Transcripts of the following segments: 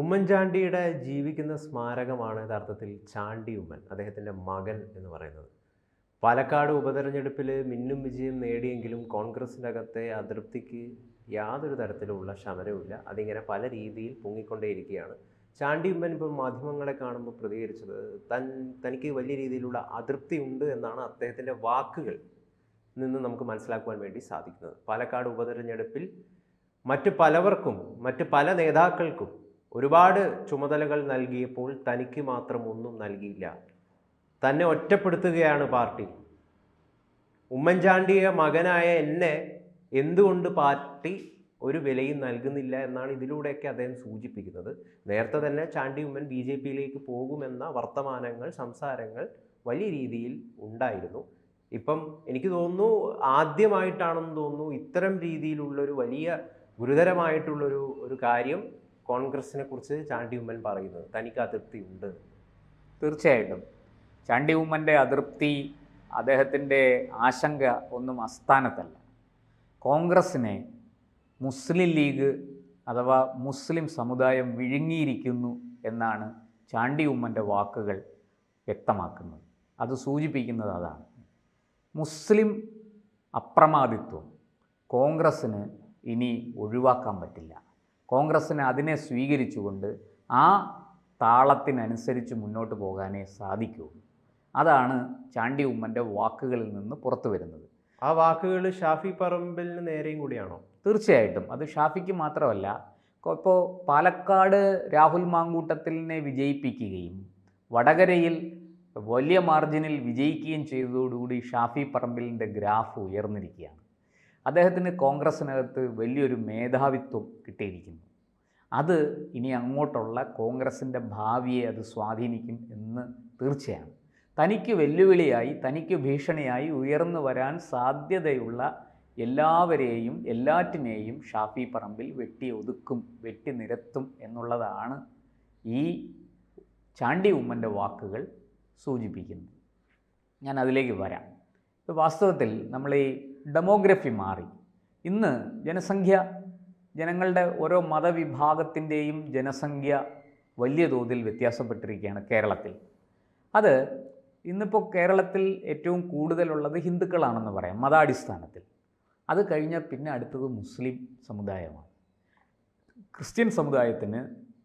ഉമ്മൻചാണ്ടിയുടെ ജീവിക്കുന്ന സ്മാരകമാണ് യഥാർത്ഥത്തിൽ ചാണ്ടി ഉമ്മൻ അദ്ദേഹത്തിന്റെ മകൻ എന്ന് പറയുന്നത്. പാലക്കാട് ഉപതെരഞ്ഞെടുപ്പിൽ മിന്നും വിജയം നേടിയെങ്കിലും കോൺഗ്രസിന്റെ അകത്തെ അതൃപ്തിക്ക് യാതൊരു തരത്തിലുള്ള ശമനവുമില്ല. അതിങ്ങനെ പല രീതിയിൽ പൊങ്ങിക്കൊണ്ടേയിരിക്കുകയാണ്. ചാണ്ടി ഉമ്മൻ ഇപ്പോൾ മാധ്യമങ്ങളെ കാണുമ്പോൾ പ്രതികരിച്ചത് തൻ തനിക്ക് വലിയ രീതിയിലുള്ള അതൃപ്തി ഉണ്ട് എന്നാണ് അദ്ദേഹത്തിന്റെ വാക്കുകൾ നിന്ന് നമുക്ക് മനസ്സിലാക്കുവാൻ വേണ്ടി സാധിക്കുന്നത്. പാലക്കാട് ഉപതെരഞ്ഞെടുപ്പിൽ മറ്റ് പലവർക്കും മറ്റ് പല നേതാക്കൾക്കും ഒരുപാട് ചുമതലകൾ നൽകിയപ്പോൾ തനിക്ക് മാത്രം ഒന്നും നൽകിയില്ല. തന്നെ ഒറ്റപ്പെടുത്തുകയാണ് പാർട്ടി. ഉമ്മൻചാണ്ടിയെ മകനായ എന്നെ എന്തുകൊണ്ട് പാർട്ടി ഒരു വിലയും നൽകുന്നില്ല എന്നാണ് ഇതിലൂടെയൊക്കെ അദ്ദേഹം സൂചിപ്പിക്കുന്നത്. നേരത്തെ തന്നെ ചാണ്ടി ഉമ്മൻ ബി ജെ പിയിലേക്ക് പോകുമെന്ന വർത്തമാനങ്ങൾ സംസാരങ്ങൾ വലിയ രീതിയിൽ ഉണ്ടായിരുന്നു. ഇപ്പം എനിക്ക് തോന്നുന്നു ആദ്യമായിട്ടാണെന്ന് തോന്നുന്നു ഇത്തരം രീതിയിലുള്ളൊരു വലിയ ഗുരുതരമായിട്ടുള്ളൊരു ഒരു കാര്യം കോൺഗ്രസിനെ കുറിച്ച് ചാണ്ടി ഉമ്മൻ പറയുന്നത് തനിക്ക് അതൃപ്തി ഉണ്ട്. തീർച്ചയായിട്ടും. ചാണ്ടി ഉമ്മന്റെ അതൃപ്തി അദ്ദേഹത്തിന്റെ ആശങ്ക ഒന്നും അസ്ഥാനത്തല്ല കോൺഗ്രസിനെ മുസ്ലിം ലീഗ് അഥവാ മുസ്ലിം സമുദായം വിഴുങ്ങിയിരിക്കുന്നു എന്നാണ് ചാണ്ടി ഉമ്മന്റെ വാക്കുകൾ വ്യക്തമാക്കുന്നത്. അത് സൂചിപ്പിക്കുന്നത് അതാണ്. മുസ്ലിം അപ്രമാദിത്വം കോൺഗ്രസ്സിന് ഇനി ഒഴിവാക്കാൻ പറ്റില്ല. കോൺഗ്രസ്സിന് അതിനെ സ്വീകരിച്ചുകൊണ്ട് ആ താളത്തിനനുസരിച്ച് മുന്നോട്ട് പോകാനേ സാധിക്കുകയുള്ളൂ. അതാണ് ചാണ്ടി ഉമ്മന്റെ വാക്കുകളിൽ നിന്ന് പുറത്തു വരുന്നത്. ആ വാക്കുകൾ ഷാഫി പറമ്പിൽ നേരെയും കൂടിയാണോ? തീർച്ചയായിട്ടും. അത് ഷാഫിക്ക് മാത്രമല്ല ഇപ്പോൾ പാലക്കാട് രാഹുൽ മാങ്കൂട്ടത്തിലിനെ വിജയിപ്പിക്കുകയും വടകരയിൽ വലിയ മാർജിനിൽ വിജയിക്കുകയും ചെയ്തതോടുകൂടി ഷാഫി പറമ്പിലിന്റെ ഗ്രാഫ് ഉയർന്നിരിക്കുകയാണ്. അദ്ദേഹത്തിന് കോൺഗ്രസ്സിനകത്ത് വലിയൊരു മേധാവിത്വം കിട്ടിയിരിക്കുന്നു. അത് ഇനി അങ്ങോട്ടുള്ള കോൺഗ്രസിന്റെ ഭാവിയെ അത് സ്വാധീനിക്കും എന്ന് തീർച്ചയാണ്. തനിക്ക് വെല്ലുവിളിയായി തനിക്ക് ഭീഷണിയായി ഉയർന്നു വരാൻ സാധ്യതയുള്ള എല്ലാവരെയും എല്ലാറ്റിനെയും ഷാഫി പറമ്പിൽ വെട്ടി ഒതുക്കും വെട്ടി നിരത്തും എന്നുള്ളതാണ് ഈ ചാണ്ടി ഉമ്മന്റെ വാക്കുകൾ സൂചിപ്പിക്കുന്നത്. ഞാൻ അതിലേക്ക് വരാം. വാസ്തവത്തിൽ നമ്മൾ ഈ ഡെമോഗ്രഫി മാറി. ഇന്ന് ജനസംഖ്യ ജനങ്ങളുടെ ഓരോ മതവിഭാഗത്തിന്റെയും ജനസംഖ്യ വലിയ തോതിൽ വ്യത്യാസപ്പെട്ടിരിക്കുകയാണ് കേരളത്തിൽ. അത് ഇന്നിപ്പോൾ കേരളത്തിൽ ഏറ്റവും കൂടുതലുള്ളത് ഹിന്ദുക്കളാണെന്ന് പറയാം മതാടിസ്ഥാനത്തിൽ. അത് കഴിഞ്ഞാൽ പിന്നെ അടുത്തത് മുസ്ലിം സമുദായമാണ്. ക്രിസ്ത്യൻ സമുദായത്തിന്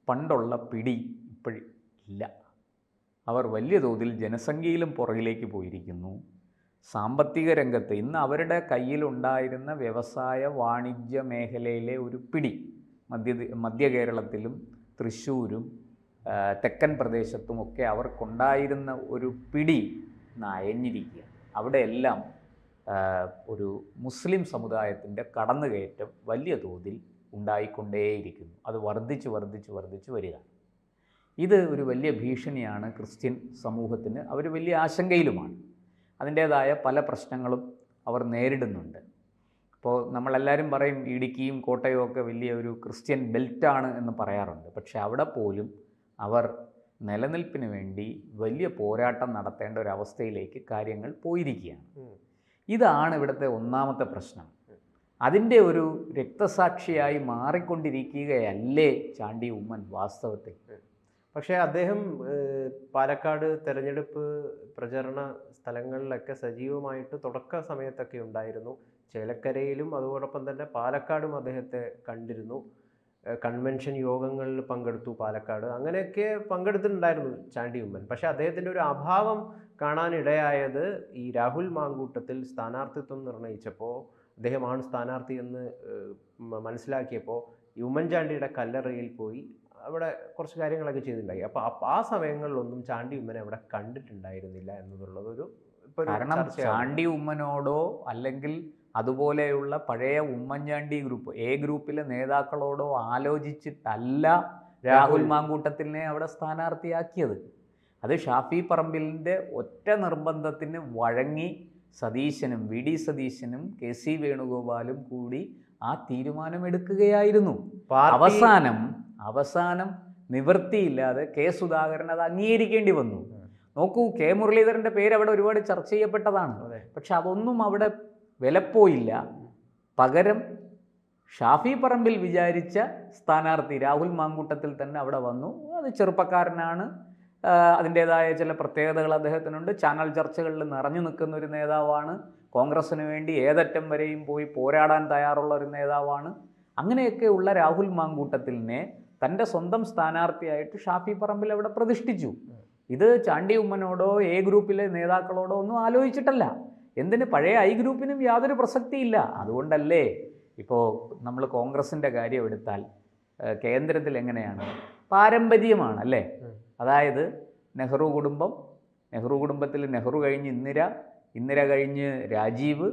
പണ്ടുള്ള പിടി ഇപ്പോഴും ഇല്ല. അവർ വലിയ തോതിൽ ജനസംഖ്യയിലും പുറകിലേക്ക് പോയിരിക്കുന്നു. സാമ്പത്തിക രംഗത്ത് ഇന്ന് അവരുടെ കയ്യിലുണ്ടായിരുന്ന വ്യവസായ വാണിജ്യ മേഖലയിലെ ഒരു പിടി. മധ്യ മധ്യ കേരളത്തിലും തൃശ്ശൂരും തെക്കൻ പ്രദേശത്തുമൊക്കെ അവർക്കുണ്ടായിരുന്ന ഒരു പിടി നയഞ്ഞിരിക്കുക. അവിടെയെല്ലാം ഒരു മുസ്ലിം സമുദായത്തിന്റെ കടന്നുകയറ്റം വലിയ തോതിൽ ഉണ്ടായിക്കൊണ്ടേയിരിക്കുന്നു. അത് വർദ്ധിച്ച് വർദ്ധിച്ച് വർദ്ധിച്ച് വരിക. ഇത് ഒരു വലിയ ഭീഷണിയാണ് ക്രിസ്ത്യൻ സമൂഹത്തിന്. അവർ വലിയ ആശങ്കയിലുമാണ്. അതിന്റേതായ പല പ്രശ്നങ്ങളും അവർ നേരിടുന്നുണ്ട്. ഇപ്പോൾ നമ്മളെല്ലാവരും പറയും ഇടുക്കിയും കോട്ടയവും ഒക്കെ വലിയ ഒരു ക്രിസ്ത്യൻ ബെൽറ്റാണ് എന്ന് പറയാറുണ്ട്. പക്ഷേ അവിടെ പോലും അവർ നിലനിൽപ്പിന് വേണ്ടി വലിയ പോരാട്ടം നടത്തേണ്ട ഒരു അവസ്ഥയിലേക്ക് കാര്യങ്ങൾ പോയിരിക്കുകയാണ്. ഇതാണ് ഇവിടുത്തെ ഒന്നാമത്തെ പ്രശ്നം. അതിന്റെ ഒരു രക്തസാക്ഷിയായി മാറിക്കൊണ്ടിരിക്കുകയല്ലേ ചാണ്ടി ഉമ്മൻ വാസ്തവത്തിൽ? പക്ഷേ അദ്ദേഹം പാലക്കാട് തെരഞ്ഞെടുപ്പ് പ്രചരണ സ്ഥലങ്ങളിലൊക്കെ സജീവമായിട്ട് തുടക്ക സമയത്തൊക്കെ ഉണ്ടായിരുന്നു. ചേലക്കരയിലും അതോടൊപ്പം തന്നെ പാലക്കാടും അദ്ദേഹത്തെ കണ്ടിരുന്നു. കൺവെൻഷൻ യോഗങ്ങളിൽ പങ്കെടുത്തു പാലക്കാട്. അങ്ങനെയൊക്കെ പങ്കെടുത്തിട്ടുണ്ടായിരുന്നു ചാണ്ടി ഉമ്മൻ പക്ഷേ അദ്ദേഹത്തിന്റെ ഒരു അഭാവം കാണാനിടയായത് ഈ രാഹുൽ മാങ്കൂട്ടത്തിൽ സ്ഥാനാർത്ഥിത്വം നിർണയിച്ചപ്പോൾ അദ്ദേഹമാണ് സ്ഥാനാർത്ഥി എന്ന് മനസ്സിലാക്കിയപ്പോൾ ഈ ഉമ്മൻചാണ്ടിയുടെ കല്ലറയിൽ പോയി അവിടെ കുറച്ച് കാര്യങ്ങളൊക്കെ ചെയ്തിട്ടുണ്ടായി. അപ്പോൾ ആ സമയങ്ങളിലൊന്നും ചാണ്ടി ഉമ്മനെ അവിടെ കണ്ടിട്ടുണ്ടായിരുന്നില്ല എന്നുള്ളതൊരു കാരണം ചാണ്ടി ഉമ്മനോടോ അല്ലെങ്കിൽ അതുപോലെയുള്ള പഴയ ഉമ്മൻചാണ്ടി ഗ്രൂപ്പ് എ ഗ്രൂപ്പിലെ നേതാക്കളോടോ ആലോചിച്ചിട്ടല്ല രാഹുൽ മാങ്കൂട്ടത്തിനെ അവിടെ സ്ഥാനാർത്ഥിയാക്കിയത്. അത് ഷാഫി പറമ്പിലിന്റെ ഒറ്റ നിർബന്ധത്തിന് വഴങ്ങി സതീശനും വി ഡി സതീശനും കെ സി വേണുഗോപാലും കൂടി ആ തീരുമാനമെടുക്കുകയായിരുന്നു. അവസാനം അവസാനം നിവൃത്തിയില്ലാതെ കെ സുധാകരൻ അത് അംഗീകരിക്കേണ്ടി വന്നു. നോക്കൂ കെ മുരളീധരന്റെ പേര് അവിടെ ഒരുപാട് ചർച്ച ചെയ്യപ്പെട്ടതാണ്. പക്ഷെ അതൊന്നും അവിടെ വിലപ്പോയില്ല. പകരം ഷാഫി പറമ്പിൽ വിചാരിച്ച സ്ഥാനാർത്ഥി രാഹുൽ മാങ്കൂട്ടത്തിൽ തന്നെ അവിടെ വന്നു. അത് ചെറുപ്പക്കാരനാണ്. അതിന്റേതായ ചില പ്രത്യേകതകൾ അദ്ദേഹത്തിനുണ്ട്. ചാനൽ ചർച്ചകളിൽ നിറഞ്ഞു നിൽക്കുന്ന ഒരു നേതാവാണ്. കോൺഗ്രസ്സിന് വേണ്ടി ഏതറ്റം വരെയും പോയി പോരാടാൻ തയ്യാറുള്ള ഒരു നേതാവാണ്. അങ്ങനെയൊക്കെയുള്ള രാഹുൽ മാങ്കൂട്ടത്തിലിനെ തന്റെ സ്വന്തം സ്ഥാനാർത്ഥിയായിട്ട് ഷാഫി പറമ്പിൽ അവിടെ പ്രതിഷ്ഠിച്ചു. ഇത് ചാണ്ടി ഉമ്മനോടോ എ ഗ്രൂപ്പിലെ നേതാക്കളോടോ ഒന്നും ആലോചിച്ചിട്ടല്ല. എന്തിന്? പഴയ ഐ ഗ്രൂപ്പിനും യാതൊരു പ്രസക്തിയില്ല. അതുകൊണ്ടല്ലേ ഇപ്പോൾ നമ്മൾ കോൺഗ്രസിന്റെ കാര്യം എടുത്താൽ കേന്ദ്രത്തിൽ എങ്ങനെയാണ്? പാരമ്പര്യമാണ് അല്ലേ അതായത് നെഹ്റു കുടുംബം നെഹ്റു കുടുംബത്തിൽ നെഹ്റു കഴിഞ്ഞ് ഇന്ദിര ഇന്ദിര കഴിഞ്ഞ് രാജീവ്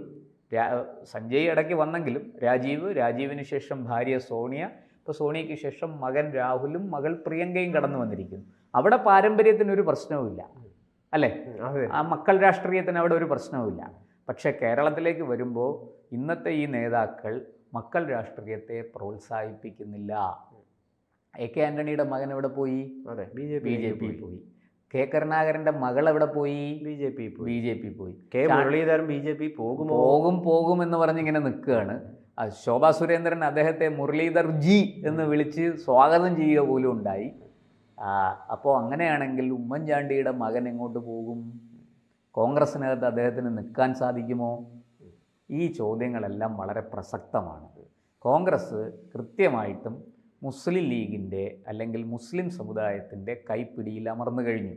സഞ്ജയ് ഇടയ്ക്ക് വന്നെങ്കിലും രാജീവ് രാജീവിന് ശേഷം ഭാര്യ സോണിയ ഇപ്പോൾ സോണിയയ്ക്ക് ശേഷം മകൻ രാഹുലും മകൾ പ്രിയങ്കയും കടന്നു വന്നിരിക്കുന്നു. അവിടെ പാരമ്പര്യത്തിനൊരു പ്രശ്നവുമില്ല അല്ലേ? ആ മക്കൾ രാഷ്ട്രീയത്തിന് അവിടെ ഒരു പ്രശ്നവുമില്ല. പക്ഷേ കേരളത്തിലേക്ക് വരുമ്പോൾ ഇന്നത്തെ ഈ നേതാക്കൾ മക്കൾ രാഷ്ട്രീയത്തെ പ്രോത്സാഹിപ്പിക്കുന്നില്ല. എ കെ ആന്റണിയുടെ മകൻ എവിടെ പോയി? അതെ B J B J P പോയി. കെ കരുണാകരന്റെ മകൾ എവിടെ പോയി? B J P B J P പോയി. K Muraleedharan B J P പോകും പോകും പോകും എന്ന് പറഞ്ഞ് ഇങ്ങനെ നിൽക്കുകയാണ്. ശോഭാ സുരേന്ദ്രൻ അദ്ദേഹത്തെ മുരളീധർ ജി എന്ന് വിളിച്ച് സ്വാഗതം ചെയ്യുക പോലും ഉണ്ടായി. അപ്പോൾ അങ്ങനെയാണെങ്കിൽ ഉമ്മൻചാണ്ടിയുടെ മകൻ എങ്ങോട്ട് പോകും? കോൺഗ്രസിനകത്ത് അദ്ദേഹത്തിന് നിൽക്കാൻ സാധിക്കുമോ? ഈ ചോദ്യങ്ങളെല്ലാം വളരെ പ്രസക്തമാണ് കോൺഗ്രസ് കൃത്യമായിട്ടും മുസ്ലിം ലീഗിന്റെ അല്ലെങ്കിൽ മുസ്ലിം സമുദായത്തിന്റെ കൈപ്പിടിയിൽ അമർന്നു കഴിഞ്ഞു.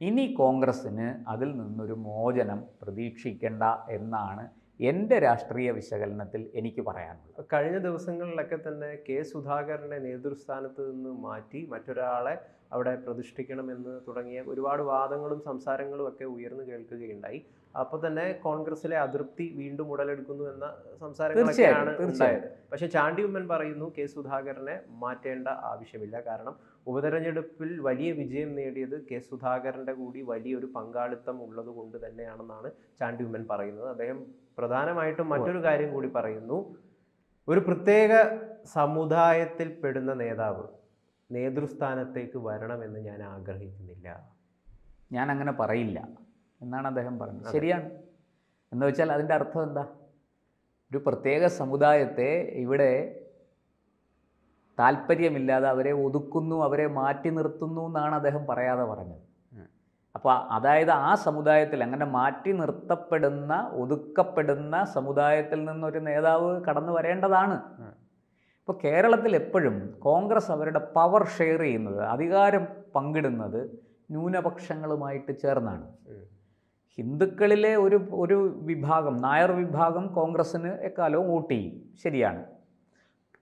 ഇനി കോൺഗ്രസ്സിന് അതിൽ നിന്നൊരു മോചനം പ്രതീക്ഷിക്കേണ്ട എന്നാണ് എന്റെ രാഷ്ട്രീയ വിശകലനത്തിൽ എനിക്ക് പറയാനുള്ളത്. കഴിഞ്ഞ ദിവസങ്ങളിലൊക്കെ തന്നെ കെ സുധാകരനെ നേതൃസ്ഥാനത്ത് നിന്ന് മാറ്റി മറ്റൊരാളെ അവിടെ പ്രതിഷ്ഠിക്കണമെന്ന് തുടങ്ങിയ ഒരുപാട് വാദങ്ങളും സംസാരങ്ങളും ഒക്കെ ഉയർന്നു കേൾക്കുകയുണ്ടായി. അപ്പോൾ തന്നെ കോൺഗ്രസിലെ അതൃപ്തി വീണ്ടും ഉടലെടുക്കുന്നു എന്ന സംസാരങ്ങളൊക്കെയാണ്. ഉണ്ടായത്. പക്ഷെ ചാണ്ടി ഉമ്മൻ പറയുന്നു കെ സുധാകരനെ മാറ്റേണ്ട ആവശ്യമില്ല. കാരണം ഉപതെരഞ്ഞെടുപ്പിൽ വലിയ വിജയം നേടിയത് കെ സുധാകരന്റെ കൂടി വലിയൊരു പങ്കാളിത്തം ഉള്ളത് കൊണ്ട് തന്നെയാണെന്നാണ് ചാണ്ടി ഉമ്മൻ പറയുന്നത്. അദ്ദേഹം പ്രധാനമായിട്ടും മറ്റൊരു കാര്യം കൂടി പറയുന്നു. ഒരു പ്രത്യേക സമുദായത്തിൽ പെടുന്ന നേതാവ് നേതൃസ്ഥാനത്തേക്ക് വരണമെന്ന് ഞാൻ ആഗ്രഹിക്കുന്നില്ല. ഞാൻ അങ്ങനെ പറയില്ല. എന്നാണ് അദ്ദേഹം പറഞ്ഞത്. ശരിയാണ്. എന്ന് വെച്ചാൽ അതിന്റെ അർത്ഥം എന്താ? ഒരു പ്രത്യേക സമുദായത്തെ ഇവിടെ താല്പര്യമില്ലാതെ അവരെ ഒതുക്കുന്നു അവരെ മാറ്റി നിർത്തുന്നു എന്നാണ് അദ്ദേഹം പറയാതെ പറഞ്ഞത്. അപ്പോൾ അതായത് ആ സമുദായത്തിൽ അങ്ങനെ മാറ്റി നിർത്തപ്പെടുന്ന ഒതുക്കപ്പെടുന്ന സമുദായത്തിൽ നിന്നൊരു നേതാവ് കടന്നു വരേണ്ടതാണ്. ഇപ്പോൾ കേരളത്തിൽ എപ്പോഴും കോൺഗ്രസ് അവരുടെ പവർ ഷെയർ ചെയ്യുന്നത് അധികാരം പങ്കിടുന്നത് ന്യൂനപക്ഷങ്ങളുമായിട്ട് ചേർന്നാണ്. ഹിന്ദുക്കളിലെ ഒരു ഒരു വിഭാഗം നായർ വിഭാഗം കോൺഗ്രസ്സിന് എക്കാലവും വോട്ട് ചെയ്യും. ശരിയാണ്.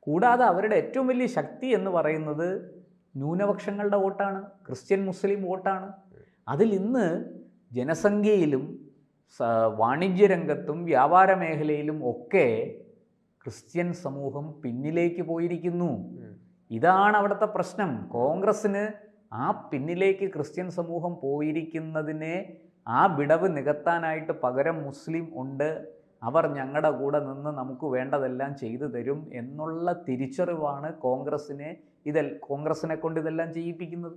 കൂടാതെ അവരുടെ ഏറ്റവും വലിയ ശക്തി എന്ന് പറയുന്നത് ന്യൂനപക്ഷങ്ങളുടെ വോട്ടാണ് ക്രിസ്ത്യൻ മുസ്ലിം വോട്ടാണ്. അതിൽ ഇന്ന് ജനസംഖ്യയിലും വാണിജ്യ രംഗത്തും വ്യാപാര മേഖലയിലും ഒക്കെ ക്രിസ്ത്യൻ സമൂഹം പിന്നിലേക്ക് പോയിരിക്കുന്നു. ഇതാണ് അവിടുത്തെ പ്രശ്നം. കോൺഗ്രസ്സിന് ആ പിന്നിലേക്ക് ക്രിസ്ത്യൻ സമൂഹം പോയിരിക്കുന്നതിനെ ആ വിടവ് നികത്താനായിട്ട് പകരം മുസ്ലിം ഉണ്ട്. അവർ ഞങ്ങളുടെ കൂടെ നിന്ന് നമുക്ക് വേണ്ടതെല്ലാം ചെയ്തു തരും എന്നുള്ള തിരിച്ചറിവാണ് കോൺഗ്രസ്സിനെ ഇതെ കോൺഗ്രസിനെ കൊണ്ട് ഇതെല്ലാം ചെയ്യിപ്പിക്കുന്നത്.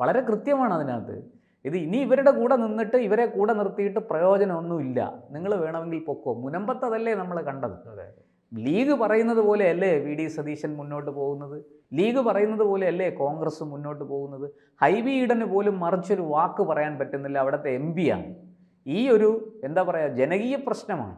വളരെ കൃത്യമാണ് അതിനകത്ത്. ഇത് ഇനി ഇവരുടെ കൂടെ നിന്നിട്ട് ഇവരെ കൂടെ നിർത്തിയിട്ട് പ്രയോജനമൊന്നുമില്ല. നിങ്ങൾ വേണമെങ്കിൽ പൊക്കോ. മുനമ്പത്തതല്ലേ നമ്മൾ കണ്ടത്. ലീഗ് പറയുന്നത് പോലെയല്ലേ വി ഡി സതീശൻ മുന്നോട്ട് പോകുന്നത്? ലീഗ് പറയുന്നത് പോലെയല്ലേ കോൺഗ്രസ് മുന്നോട്ട് പോകുന്നത്? ഹൈബി ഈഡന് പോലും മറിച്ചൊരു വാക്ക് പറയാൻ പറ്റുന്നില്ല അവിടുത്തെ എം ആണ്. ഈ ഒരു എന്താ പറയുക ജനകീയ പ്രശ്നമാണ്.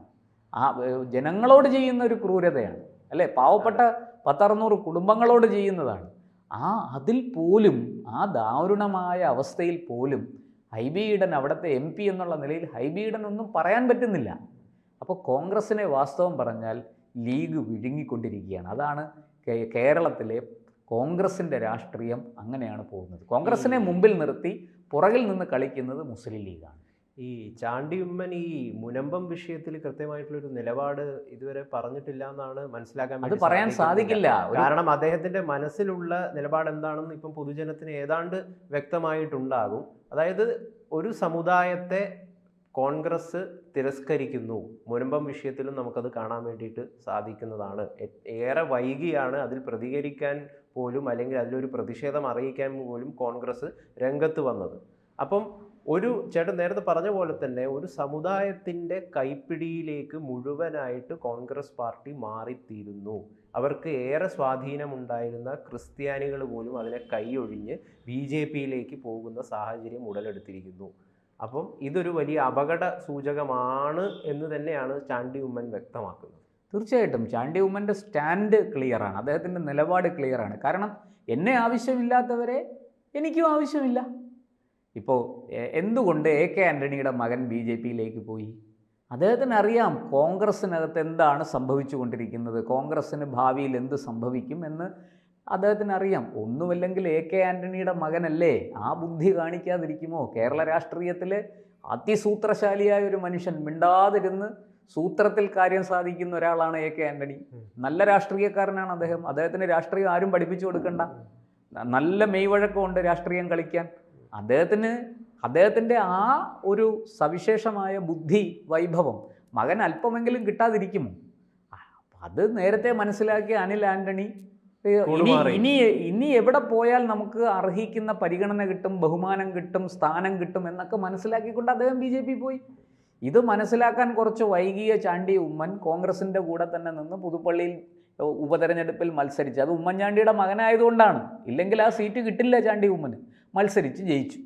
ആ ജനങ്ങളോട് ചെയ്യുന്ന ഒരു ക്രൂരതയാണ്. അല്ലേ? പാവപ്പെട്ട പത്തറുന്നൂറ് കുടുംബങ്ങളോട് ചെയ്യുന്നതാണ്. ആ അതിൽ പോലും ആ ദാരുണമായ അവസ്ഥയിൽ പോലും ഹൈബി ഈഡൻ അവിടുത്തെ എം പി എന്നുള്ള നിലയിൽ ഹൈബി ഈഡൻ ഒന്നും പറയാൻ പറ്റുന്നില്ല. അപ്പോൾ കോൺഗ്രസിനെ വാസ്തവം പറഞ്ഞാൽ ലീഗ് വിഴുങ്ങിക്കൊണ്ടിരിക്കുകയാണ്. അതാണ് കേരളത്തിലെ കോൺഗ്രസിന്റെ രാഷ്ട്രീയം അങ്ങനെയാണ് പോകുന്നത്. കോൺഗ്രസിനെ മുമ്പിൽ നിർത്തി പുറകിൽ നിന്ന് കളിക്കുന്നത് മുസ്ലിം ലീഗാണ്. ഈ ചാണ്ടി ഉമ്മൻ ഈ മുനമ്പം വിഷയത്തിൽ കൃത്യമായിട്ടുള്ളൊരു നിലപാട് ഇതുവരെ പറഞ്ഞിട്ടില്ല എന്നാണ് മനസ്സിലാക്കാൻ അത് പറയാൻ സാധിക്കില്ല. കാരണം അദ്ദേഹത്തിന്റെ മനസ്സിലുള്ള നിലപാട് എന്താണെന്ന് ഇപ്പം പൊതുജനത്തിന് ഏതാണ്ട് വ്യക്തമായിട്ടുണ്ടാകും. അതായത് ഒരു സമുദായത്തെ കോൺഗ്രസ് തിരസ്കരിക്കുന്നു. മുനമ്പം വിഷയത്തിലും നമുക്കത് കാണാൻ വേണ്ടിയിട്ട് സാധിക്കുന്നതാണ്. ഏറെ വൈകിയാണ് അതിൽ പ്രതികരിക്കാൻ പോലും അല്ലെങ്കിൽ അതിലൊരു പ്രതിഷേധം അറിയിക്കാൻ പോലും കോൺഗ്രസ് രംഗത്ത് വന്നത്. അപ്പം ഒരു ചേട്ടൻ നേരത്തെ പറഞ്ഞ പോലെ തന്നെ ഒരു സമുദായത്തിന്റെ കൈപ്പിടിയിലേക്ക് മുഴുവനായിട്ട് കോൺഗ്രസ് പാർട്ടി മാറിത്തീരുന്നു. അവർക്ക് ഏറെ സ്വാധീനമുണ്ടായിരുന്ന ക്രിസ്ത്യാനികൾ പോലും അതിനെ കൈയൊഴിഞ്ഞ് ബി ജെ പിയിലേക്ക് പോകുന്ന സാഹചര്യം ഉടലെടുത്തിരിക്കുന്നു. അപ്പം ഇതൊരു വലിയ അപകട സൂചകമാണ് എന്ന് തന്നെയാണ് ചാണ്ടി ഉമ്മൻ വ്യക്തമാക്കുന്നത്. തീർച്ചയായിട്ടും. ചാണ്ടി ഉമ്മന്റെ സ്റ്റാൻഡ് ക്ലിയറാണ് അദ്ദേഹത്തിന്റെ നിലപാട് ക്ലിയറാണ് കാരണം എന്നെ ആവശ്യമില്ലാത്തവരെ എനിക്കും ആവശ്യമില്ല. ഇപ്പോൾ എന്തുകൊണ്ട് എ കെ ആന്റണിയുടെ മകൻ ബി ജെ പിയിലേക്ക് പോയി? അദ്ദേഹത്തിന് അറിയാം കോൺഗ്രസ്സിനകത്ത് എന്താണ് സംഭവിച്ചുകൊണ്ടിരിക്കുന്നത്. കോൺഗ്രസ്സിന് ഭാവിയിൽ എന്ത് സംഭവിക്കും എന്ന് അദ്ദേഹത്തിന് അറിയാം ഒന്നുമില്ലെങ്കിൽ എ കെ ആന്റണിയുടെ മകനല്ലേ? ആ ബുദ്ധി കാണിക്കാതിരിക്കുമോ? കേരള രാഷ്ട്രീയത്തിലെ അതിസൂത്രശാലിയായ ഒരു മനുഷ്യൻ മിണ്ടാതിരുന്ന് സൂത്രത്തിൽ കാര്യം സാധിക്കുന്ന ഒരാളാണ് എ കെ ആന്റണി നല്ല രാഷ്ട്രീയക്കാരനാണ് അദ്ദേഹം. അദ്ദേഹത്തിന് രാഷ്ട്രീയം ആരും പഠിപ്പിച്ചു കൊടുക്കണ്ട. നല്ല മെയ്വഴക്കമുണ്ട് രാഷ്ട്രീയം കളിക്കാൻ. അദ്ദേഹത്തിന് അദ്ദേഹത്തിന്റെ ആ ഒരു സവിശേഷമായ ബുദ്ധി വൈഭവം മകൻ അല്പമെങ്കിലും കിട്ടാതിരിക്കുമോ? അത് നേരത്തെ മനസ്സിലാക്കിയ അനിൽ ആന്റണി ഇനി ഇനി എവിടെ പോയാൽ നമുക്ക് അർഹിക്കുന്ന പരിഗണന കിട്ടും ബഹുമാനം കിട്ടും സ്ഥാനം കിട്ടും എന്നൊക്കെ മനസ്സിലാക്കിക്കൊണ്ട് അദ്ദേഹം ബി ജെ പി പോയി. ഇത് മനസ്സിലാക്കാൻ കുറച്ച് വൈകിയ ചാണ്ടി ഉമ്മൻ കോൺഗ്രസിന്റെ കൂടെ തന്നെ നിന്ന് പുതുപ്പള്ളിയിൽ ഉപതെരഞ്ഞെടുപ്പിൽ മത്സരിച്ചു. അത് ഉമ്മൻചാണ്ടിയുടെ മകനായതുകൊണ്ടാണ്. ഇല്ലെങ്കിൽ ആ സീറ്റ് കിട്ടില്ല ചാണ്ടി ഉമ്മന്. മത്സരിച്ച് ജയിച്ചു.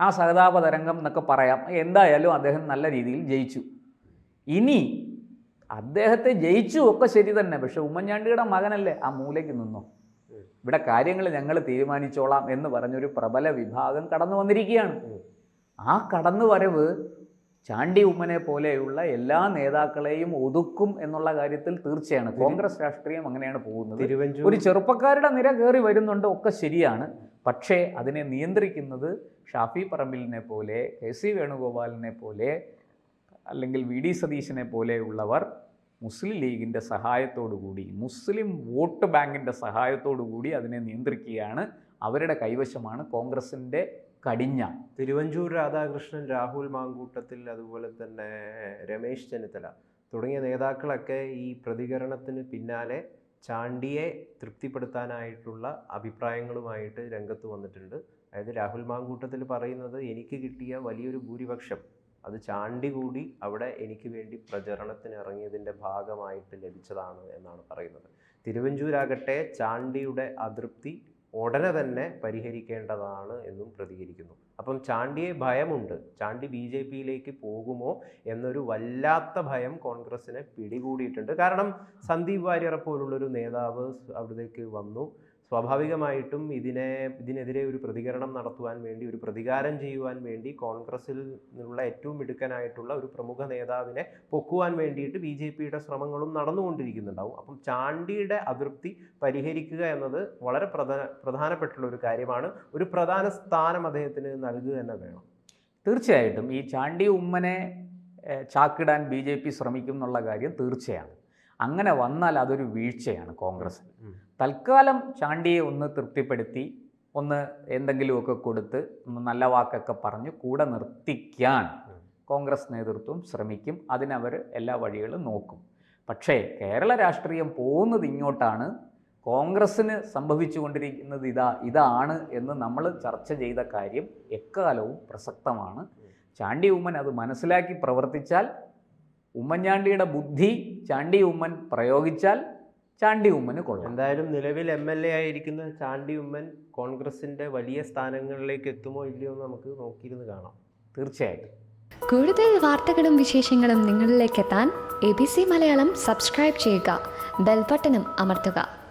ആ സഹതാപ തരംഗം എന്നൊക്കെ പറയാം. എന്തായാലും അദ്ദേഹം നല്ല രീതിയിൽ ജയിച്ചു. ഇനി അദ്ദേഹത്തെ ജയിച്ചു ഒക്കെ ശരി തന്നെ. പക്ഷെ ഉമ്മൻചാണ്ടിയുടെ മകനല്ലേ ആ മൂലയ്ക്ക് നിന്നു? ഇവിടെ കാര്യങ്ങൾ ഞങ്ങൾ തീരുമാനിച്ചോളാം എന്ന് പറഞ്ഞൊരു പ്രബല വിഭാഗം കടന്നു വന്നിരിക്കുകയാണ്. ആ കടന്നു വരവ് ചാണ്ടി ഉമ്മനെ പോലെയുള്ള എല്ലാ നേതാക്കളെയും ഒതുക്കും എന്നുള്ള കാര്യത്തിൽ തീർച്ചയാണ്. കോൺഗ്രസ് രാഷ്ട്രീയം അങ്ങനെയാണ് പോകുന്നത്. ഒരു ചെറുപ്പക്കാരുടെ നിര കയറി വരുന്നുണ്ട് ഒക്കെ ശരിയാണ്. പക്ഷേ അതിനെ നിയന്ത്രിക്കുന്നത് ഷാഫി പറമ്പിലിനെ പോലെ കെ സി വേണുഗോപാലിനെ പോലെ അല്ലെങ്കിൽ വി ഡി സതീശനെ പോലെയുള്ളവർ മുസ്ലിം ലീഗിന്റെ കൂടി മുസ്ലിം വോട്ട് ബാങ്കിന്റെ കൂടി അതിനെ നിയന്ത്രിക്കുകയാണ് അവരുടെ കൈവശമാണ് കോൺഗ്രസിന്റെ കടിഞ്ഞ. തിരുവഞ്ചൂർ രാധാകൃഷ്ണൻ രാഹുൽ മാങ്കൂട്ടത്തിൽ അതുപോലെ തന്നെ രമേശ് ചെന്നിത്തല തുടങ്ങിയ നേതാക്കളൊക്കെ ഈ പ്രതികരണത്തിന് പിന്നാലെ ചാണ്ടിയെ തൃപ്തിപ്പെടുത്താനായിട്ടുള്ള അഭിപ്രായങ്ങളുമായിട്ട് രംഗത്ത് വന്നിട്ടുണ്ട്. അതായത് രാഹുൽ മാങ്കൂട്ടത്തിൽ പറയുന്നത് എനിക്ക് കിട്ടിയ വലിയൊരു ഭൂരിപക്ഷം അത് ചാണ്ടി കൂടി അവിടെ എനിക്ക് വേണ്ടി പ്രചരണത്തിന് ഇറങ്ങിയതിന്റെ ഭാഗമായിട്ട് ലഭിച്ചതാണ് എന്നാണ് പറയുന്നത്. തിരുവഞ്ചൂരാകട്ടെ ചാണ്ടിയുടെ അതൃപ്തി ഉടനെ തന്നെ പരിഹരിക്കേണ്ടതാണ് എന്നും പ്രതികരിക്കുന്നു. അപ്പം ചാണ്ടിയെ ഭയമുണ്ട്. ചാണ്ടി ബി ജെ പിയിലേക്ക് പോകുമോ എന്നൊരു വല്ലാത്ത ഭയം കോൺഗ്രസ്സിനെ പിടികൂടിയിട്ടുണ്ട്. കാരണം സന്ദീപ് വാര്യറെ പോലുള്ളൊരു നേതാവ് അവിടേക്ക് വന്നു. സ്വാഭാവികമായിട്ടും ഇതിനെ ഇതിനെതിരെ ഒരു പ്രതികരണം നടത്തുവാൻ വേണ്ടി ഒരു പ്രതികാരം ചെയ്യുവാൻ വേണ്ടി കോൺഗ്രസിൽ നിന്നുള്ള ഏറ്റവും മിടുക്കനായിട്ടുള്ള ഒരു പ്രമുഖ നേതാവിനെ പൊക്കുവാൻ വേണ്ടിയിട്ട് ബി ജെ പിയുടെ ശ്രമങ്ങളും നടന്നുകൊണ്ടിരിക്കുന്നുണ്ടാവും. അപ്പം ചാണ്ടിയുടെ അതൃപ്തി പരിഹരിക്കുക എന്നത് വളരെ പ്രധാന പ്രധാനപ്പെട്ടുള്ള ഒരു കാര്യമാണ്. ഒരു പ്രധാന സ്ഥാനം അദ്ദേഹത്തിന് നൽകുക തന്നെ വേണം. തീർച്ചയായിട്ടും. ഈ ചാണ്ടി ഉമ്മനെ ചാക്കിടാൻ ബി ജെ പി ശ്രമിക്കും എന്നുള്ള കാര്യം തീർച്ചയാണ്. അങ്ങനെ വന്നാൽ അതൊരു വീഴ്ചയാണ് കോൺഗ്രസ് തൽക്കാലം ചാണ്ടിയെ ഒന്ന് തൃപ്തിപ്പെടുത്തി ഒന്ന് എന്തെങ്കിലുമൊക്കെ കൊടുത്ത് ഒന്ന് നല്ല വാക്കൊക്കെ പറഞ്ഞ് കൂടെ നിർത്തിക്കാൻ കോൺഗ്രസ് നേതൃത്വം ശ്രമിക്കും. അതിനവർ എല്ലാ വഴികളും നോക്കും. പക്ഷേ കേരള രാഷ്ട്രീയം പോകുന്നത് ഇങ്ങോട്ടാണ്. കോൺഗ്രസ്സിന് സംഭവിച്ചുകൊണ്ടിരിക്കുന്നത് ഇതാ ഇതാണ് എന്ന് നമ്മൾ ചർച്ച ചെയ്ത കാര്യം എക്കാലവും പ്രസക്തമാണ്. ചാണ്ടി ഉമ്മൻ അത് മനസ്സിലാക്കി പ്രവർത്തിച്ചാൽ ഉമ്മൻചാണ്ടിയുടെ ബുദ്ധി ചാണ്ടി ഉമ്മൻ പ്രയോഗിച്ചാൽ ചാണ്ടി ഉമ്മന് കൊള്ളാം. എന്തായാലും നിലവിൽ എം എൽ എ ആയിരിക്കുന്ന ചാണ്ടി ഉമ്മൻ കോൺഗ്രസിന്റെ വലിയ സ്ഥാനങ്ങളിലേക്ക് എത്തുമോ ഇല്ലയോ എന്ന് നമുക്ക് നോക്കിയിരുന്ന് കാണാം. തീർച്ചയായിട്ടും. കൂടുതൽ വാർത്തകളും വിശേഷങ്ങളും നിങ്ങളിലേക്ക് എത്താൻ A B C Malayalam subscribe ചെയ്യുക ബെൽബട്ടനും അമർത്തുക.